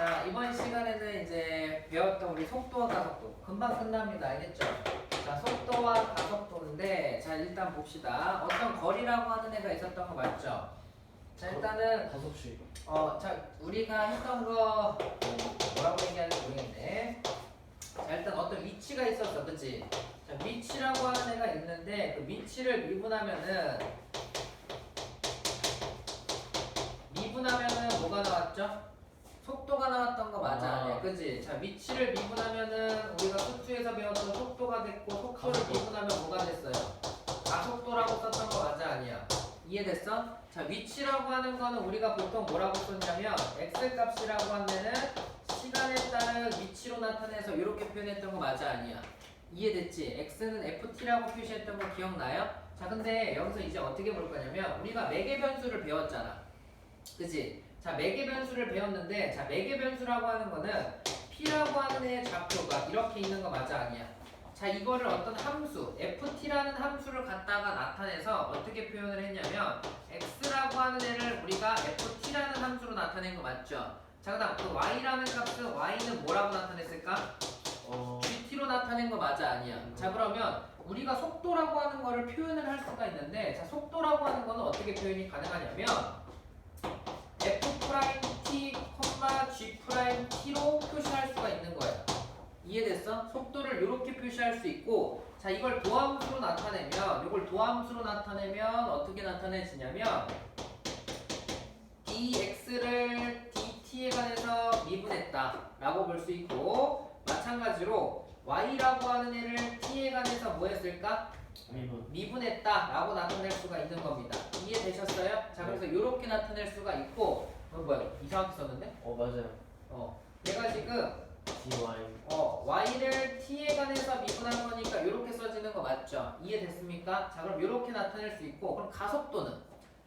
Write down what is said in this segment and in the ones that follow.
자 이번 시간에는 이제 배웠던 우리 속도와 가속도 금방 끝납니다 알겠죠? 자 속도와 가속도인데 자 일단 봅시다 어떤 거리라고 하는 애가 있었던 거 맞죠? 자 일단은 다섯 시. 어자 우리가 했던 거 뭐라고 얘기하는지 모르겠네 자 일단 어떤 위치가 있었어 그치? 자 위치라고 하는 애가 있는데 그 위치를 미분하면은 미분하면은 뭐가 나왔죠? 속도가 나왔던 거 맞아 아. 아니야 그지? 자 위치를 미분하면은 우리가 수투에서 배웠던 속도가 됐고 속도를 가속도. 미분하면 뭐가 됐어요? 가속도라고 썼던 거 맞아 아니야? 이해됐어? 자 위치라고 하는 거는 우리가 보통 뭐라고 썼냐면 x 값이라고 하는 애는 시간에 따른 위치로 나타내서 이렇게 표현했던 거 맞아 아니야? 이해됐지? x는 ft라고 표시했던 거 기억나요? 자 근데 여기서 이제 어떻게 볼 거냐면 우리가 매개 변수를 배웠잖아 그지? 자 매개 변수를 배웠는데 자 매개 변수라고 하는 거는 p라고 하는 애의 좌표가 이렇게 있는 거 맞아 아니야? 자 이거를 어떤 함수 ft라는 함수를 갖다가 나타내서 어떻게 표현을 했냐면 x라고 하는 애를 우리가 ft라는 함수로 나타낸 거 맞죠? 자 그다음 그 y라는 값은 y는 뭐라고 나타냈을까? 어. GT로 나타낸 거 맞아 아니야? 자 그러면 우리가 속도라고 하는 거를 표현을 할 수가 있는데 자 속도라고 하는 거는 어떻게 표현이 가능하냐면 프라임 t, g 프라임 t로 표시할 수가 있는 거야. 이해됐어? 속도를 이렇게 표시할 수 있고 자 이걸 도함수로 나타내면 이걸 도함수로 나타내면 어떻게 나타내지냐면 dx를 dt에 관해서 미분했다 라고 볼 수 있고 마찬가지로 y라고 하는 애를 t에 관해서 뭐 했을까? 미분. 미분했다 라고 나타낼 수가 있는 겁니다 이해되셨어요? 자 그래서 이렇게 나타낼 수가 있고 어, 뭐야 이상하게 썼는데? 어 맞아요. 어 내가 지금 dy. 어, y를 t에 관해서 미분한 거니까 이렇게 써지는 거 맞죠? 이해됐습니까? 자 그럼 이렇게 나타낼 수 있고 그럼 가속도는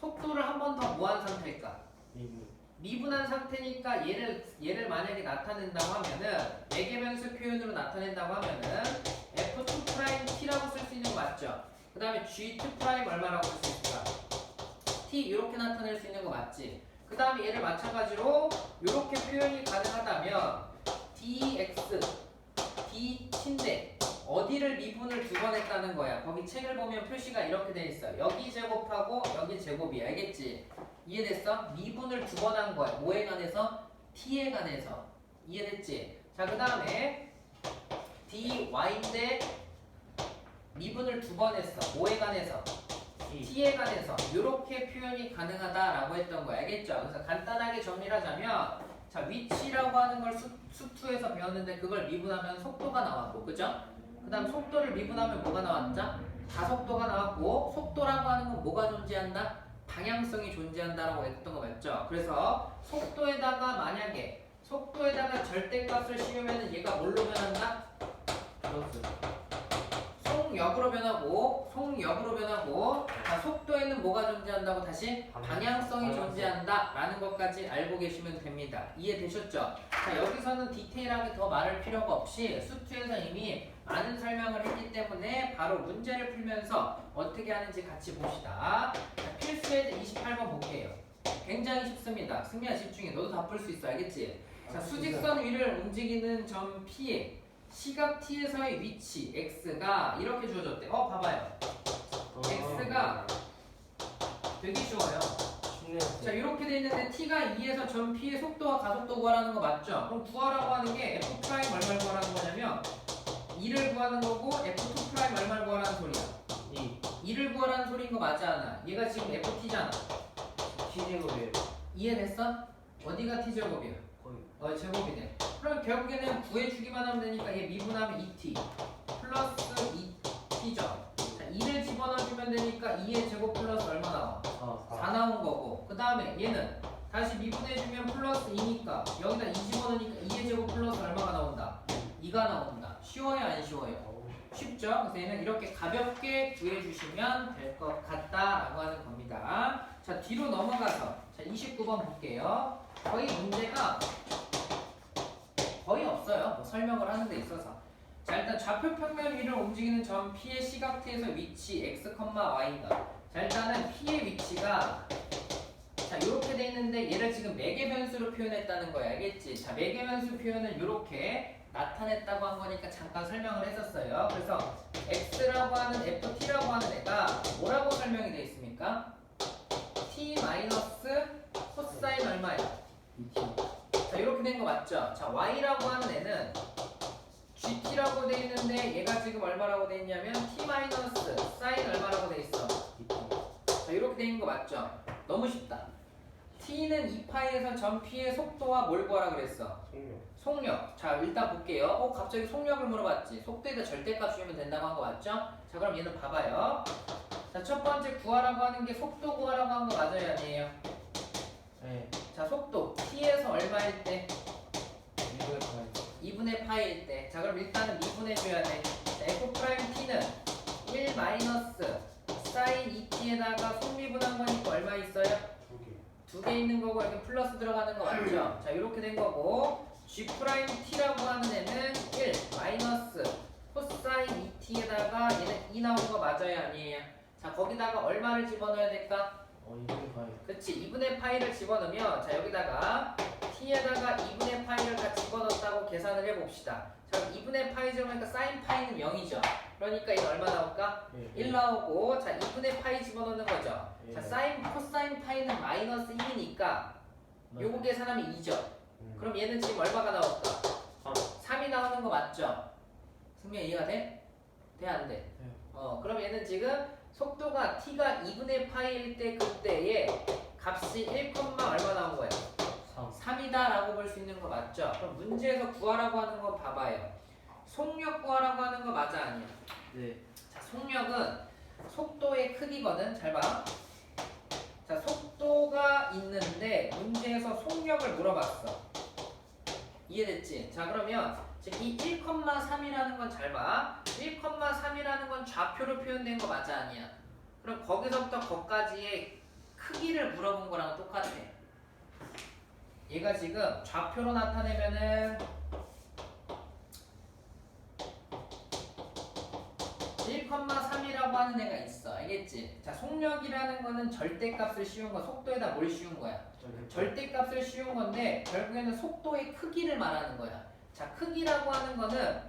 속도를 한 번 더 뭐한 상태일까? 미분. 미분한 상태니까 얘를 얘를 만약에 나타낸다고 하면은 매개변수 표현으로 나타낸다고 하면은 f2 프라임 t라고 쓸 수 있는 거 맞죠? 그 다음에 g2 프라임 얼마라고 쓸 수 있을까? t 이렇게 나타낼 수 있는 거 맞지? 그 다음에 얘를 마찬가지로 이렇게 표현이 가능하다면 dx dt인데 어디를 미분을 두 번 했다는 거야. 거기 책을 보면 표시가 이렇게 돼 있어. 여기 제곱하고 여기 제곱이 알겠지? 이해됐어? 미분을 두 번 한 거야. 뭐에 관해서? t에 관해서. 이해됐지? 자, 그 다음에 dy인데 미분을 두 번 했어. 뭐에 관해서? T에 관해서 이렇게 표현이 가능하다라고 했던 거야. 알겠죠? 그래서 간단하게 정리를 하자면 자 위치라고 하는 걸 수, 수투에서 배웠는데 그걸 미분하면 속도가 나왔고 그죠? 그 다음 속도를 미분하면 뭐가 나왔죠? 가속도가 나왔고 속도라고 하는 건 뭐가 존재한다? 방향성이 존재한다라고 했던 거 맞죠? 그래서 속도에다가 만약에 속도에다가 절대값을 씌우면 얘가 뭘로 변한다? 플러 스. 속력으로 변하고 속력으로 변하고 자, 속도에는 뭐가 존재한다고 다시 방향성이 방향성. 존재한다 라는 것까지 알고 계시면 됩니다. 이해되셨죠? 자 여기서는 디테일하게 더 말할 필요가 없이 수투에서 이미 많은 설명을 했기 때문에 바로 문제를 풀면서 어떻게 하는지 같이 봅시다. 자, 필수의 28번 볼게요. 굉장히 쉽습니다. 승리야 집중해. 너도 다 풀 수 있어. 알겠지? 자 수직선 위를 움직이는 점 P에 시각 T에서의 위치 X가 이렇게 주어졌대. 어, 봐봐요. X가 되게 쉬워요. 쉽네요. 자, 이렇게 돼 있는데 T가 2에서 점 P의 속도와 가속도 구하라는 거 맞죠? 그럼 구하라고 하는 게 F 프라임 얼마를 구하라는 거냐면 2를 구하는 거고 F2 프라임 얼마를 구하라는 소리야. 2. 2를 구하라는 소리인 거 맞아, 않아? 얘가 지금 FT잖아. t 제곱이에요. 이해됐어? 어디가 T 제곱이야? 어, 제곱이네. 그럼 결국에는 구해주기만 하면 되니까 얘 미분하면 2t 플러스 2t죠. 자, 2를 집어넣어주면 되니까 2의 제곱 플러스 얼마 나와? 4. 4 나온 거고. 그 다음에 얘는 다시 미분해주면 플러스 2니까 여기다 2 집어넣으니까 2의 제곱 플러스 얼마가 나온다? 2가 나온다. 쉬워요, 안 쉬워요? 쉽죠? 그래서 얘는 이렇게 가볍게 구해주시면 될 것 같다라고 하는 겁니다. 자, 뒤로 넘어가서 자, 29번 볼게요. 거의 문제가 거의 없어요. 뭐 설명을 하는 데 있어서. 자, 일단 좌표 평면 위를 움직이는 점 P의 시각티에서 위치 x, y가. 자, 일단은 P의 위치가 자, 자 이렇게 돼 있는데 얘를 지금 매개 변수로 표현했다는 거야 알겠지? 자 매개 변수 표현을 이렇게 나타냈다고 한 거니까 잠깐 설명을 했었어요 그래서 x라고 하는 ft라고 하는 애가 뭐라고 설명이 돼 있습니까? t 마이너스 코사인? 이티. 자 이렇게 된 거 맞죠? 자 y라고 하는 애는 gt라고 돼 있는데 얘가 지금 얼마라고 돼 있냐면 t 마이너스 사인 얼마라고 돼 있어? 자 이렇게 돼 있는 거 맞죠? 너무 쉽다. t는 2파이에서 전 p의 속도와 뭘 구하라 그랬어? 성명. 속력. 자 일단 볼게요. 어 갑자기 속력을 물어봤지. 속도에다 절대값 주면 된다고 한 거 맞죠? 자 그럼 얘는 봐봐요. 자 첫 번째 구하라고 하는 게 속도 구하라고 한 거 맞아요 아니에요? 네. 자 속도 t에서 얼마일 때? 이걸 봐야 2분의 파이일 때. 자 그럼 일단은 미분해줘야 돼. 자, f 프라임 t는 1 마이너스 사인 2t에다가 속미분한 거니까 얼마 있어요? 두 개. 두개 있는 거고 이렇게 플러스 들어가는 거 맞죠? 자 이렇게 된 거고 g 프라임 t라고 하는 애는 1 마이너스 코사인 2t에다가 얘는 2 나온 거 맞아요 아니에요? 자 거기다가 얼마를 집어넣어야 될까? 어 이걸 봐야 그치 2분의 파이를 집어넣으면 자 여기다가 t에다가 2분의 파이를 다 집어넣었다고 계산을 해봅시다 자 그럼 2분의 파이 집어넣으니까 사인 파이는 0이죠 그러니까 이거 얼마 나올까? 네. 1 나오고 자 2분의 파이 집어넣는 거죠 예. 자 사인 코사인 파이는 마이너스 1이니까 요거 계산하면 2죠 음. 그럼 얘는 지금 얼마가 나올까? 삼. 3이 나오는 거 맞죠? 승민 이해가 돼? 돼 안 돼? 네. 어 그럼 얘는 지금 속도가 t가 2분의 파이일 때 그때에 값이 1, 얼마 나온 거야? 삼. 3이다 라고 볼 수 있는 거 맞죠? 그럼 문제에서 구하라고 하는 거 봐봐요 속력 구하라고 하는 거 맞아 아니야? 네. 자, 속력은 속도의 크기거든. 잘 봐. 자, 속도가 있는데 문제에서 속력을 물어봤어. 이해됐지? 자, 그러면 이 1,3이라는 건 잘 봐. 1,3이라는 건 좌표로 표현된 거 맞아 아니야? 그럼 거기서부터 거기까지의 크기를 물어본 거랑 똑같아. 얘가 지금 좌표로 나타내면은 1,3이라고 하는 애가 있어. 알겠지? 자, 속력이라는 거는 절대값을 씌운 거, 속도에다 뭘 씌운 거야? 절대값을 씌운 건데 결국에는 속도의 크기를 말하는 거야. 자, 크기라고 하는 거는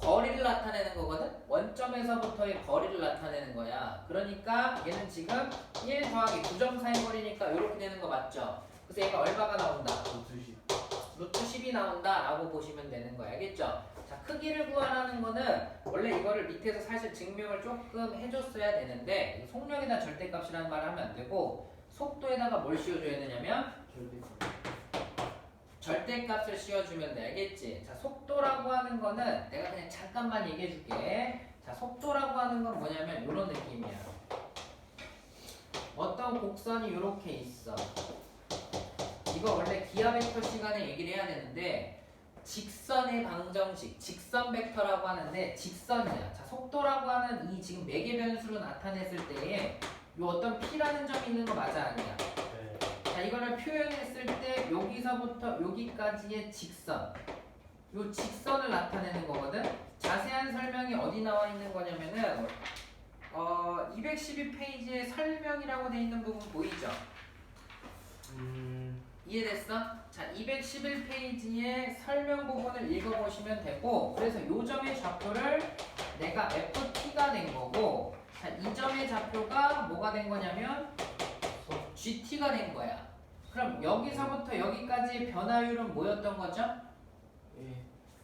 거리를 나타내는 거거든. 원점에서부터의 거리를 나타내는 거야. 그러니까 얘는 지금 1 더하기 9점 사이 거리니까 이렇게 되는 거 맞죠? 그래서 얘가 얼마가 나온다? 두시. 루트 10이 나온다 라고 보시면 되는 거야. 알겠죠? 자, 크기를 구하라는 거는 원래 이거를 밑에서 사실 증명을 조금 해줬어야 되는데 이 속력에다 절대값이라는 말을 하면 안 되고 속도에다가 뭘 씌워줘야 되냐면 절대. 절대값을 씌워주면 돼. 알겠지? 자, 속도라고 하는 거는 내가 그냥 잠깐만 얘기해줄게. 자, 속도라고 하는 건 뭐냐면 이런 느낌이야. 어떤 곡선이 이렇게 있어. 이거 원래 기하 벡터 시간에 얘기를 해야 되는데 직선의 방정식, 직선 벡터라고 하는데 직선이야. 자, 속도라고 하는 이 지금 매개 변수로 나타냈을 때에 요 어떤 p라는 점이 있는 거 맞아 아니야? 이거를 표현했을 때 여기서부터 여기까지의 직선 요 직선을 나타내는 거거든 자세한 설명이 어디 나와 있는 거냐면은 어 212페이지에 설명이라고 돼 있는 부분 보이죠? 음. 이해됐어? 자 211페이지의 설명 부분을 읽어보시면 되고 그래서 요 점의 좌표를 내가 FT가 된 거고 자 이 점의 좌표가 뭐가 된 거냐면 GT가 된 거야. 그럼 여기서부터 여기까지의 변화율은 뭐였던 거죠? 예.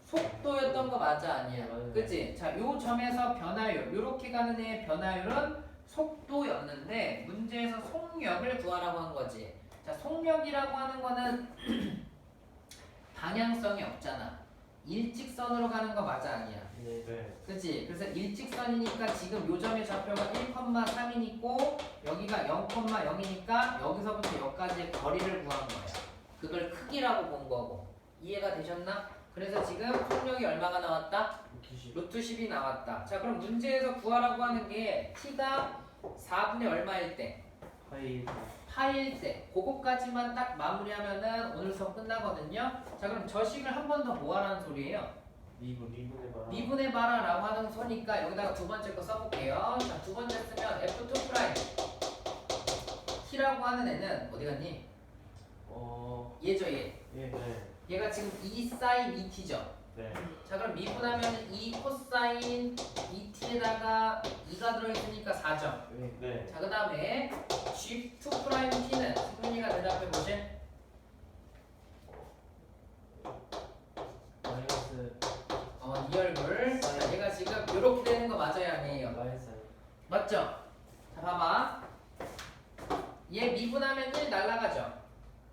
속도였던 거 맞아 아니야? 맞아요. 그치? 자, 요 점에서 변화율, 요렇게 가는 애의 변화율은 속도였는데 문제에서 속력을 구하라고 한 거지. 자, 속력이라고 하는 거는 방향성이 없잖아. 일직선으로 가는 거 맞아 아니야? 네. 네. 그치? 그래서 일직선이니까 지금 요 점의 좌표가 1,3이니고 여기가 0,0이니까 여기서부터 여기까지의 거리를 구한 거야. 그걸 크기라고 본 거고. 이해가 되셨나? 그래서 지금 속력이 얼마가 나왔다? 루트 10이 나왔다. 자, 그럼 문제에서 구하라고 하는 게 t가 4분의 얼마일 때? 파이. 파일 때 그거까지만 딱 마무리하면은 오늘 수업 끝나거든요. 자, 그럼 저식을 한 번 더 모아라는 소리예요. 미분. 미분해봐라 라고 하는 소니까 여기다가 두 번째 거 써볼게요 자, 두 번째 쓰면 F2 프라임 t라고 하는 애는 어디 갔니? 어, 얘죠 얘. 예, 네. 얘가 지금 2 사인 2t죠. 네. 자 그럼 미분하면 2 코사인 2t에다가 2가 들어있으니까 4점. 네. 네. 자 그 다음에 G2 프라임 t는 승민이가 대답해 보실? 마이너스 어, 이 얼굴. 자, 얘가 지금 이렇게 되는 거 맞아요, 아니에요? 마이너스 맞죠? 자, 봐봐. 얘 미분하면 1 날라가죠.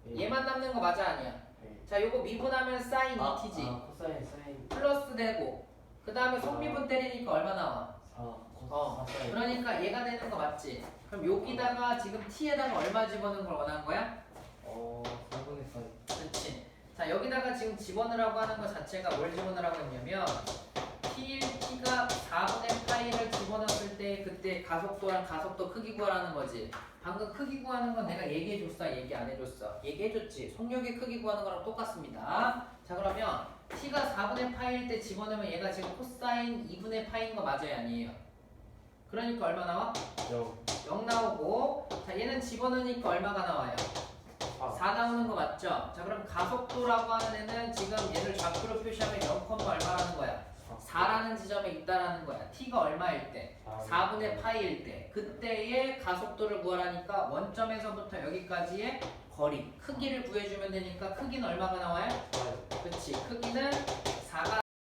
예. 얘만 남는 거 맞아 아니야? 예. 자 요거 미분하면 사인 아, 2t지 아, 코사인, 사인. 플러스 되고 그 다음에 아. 속미분 때리니까 얼마 나와? 사, 어, 어. 코사인, 그러니까 얘가 되는 거 맞지? 그럼 여기다가 아. 지금 t에다가 얼마 집어넣는 걸 원한 거야? 어, 4분의 4. 그렇지 자 여기다가 지금 집어넣으라고 하는 거 자체가 뭘 집어넣으라고 했냐면 t1t 가속도랑 가속도 크기 구하라는 거지. 방금 크기 구하는 건 내가 얘기해 줬어, 얘기 안 해줬어? 얘기해 줬지. 속력의 크기 구하는 거랑 똑같습니다. 자 그러면 t가 4분의 파이일 때 집어넣으면 얘가 지금 코사인 2분의 파이인 거 맞아요, 아니에요? 그러니까 얼마 나와? 0 0 나오고 자 얘는 집어넣으니까 얼마가 나와요? 4 4 나오는 거 맞죠? 자 그럼 가속도라고 하는 애는 지금 얘를 좌표로 표시하면 0, 얼마라는 거야? 4라는 지점에 있다라는 거야. t가 얼마일 때? 4분의 파이일 때. 그때의 가속도를 구하라니까 원점에서부터 여기까지의 거리, 크기를 구해주면 되니까 크기는 얼마가 나와요? 그렇지. 크기는 4가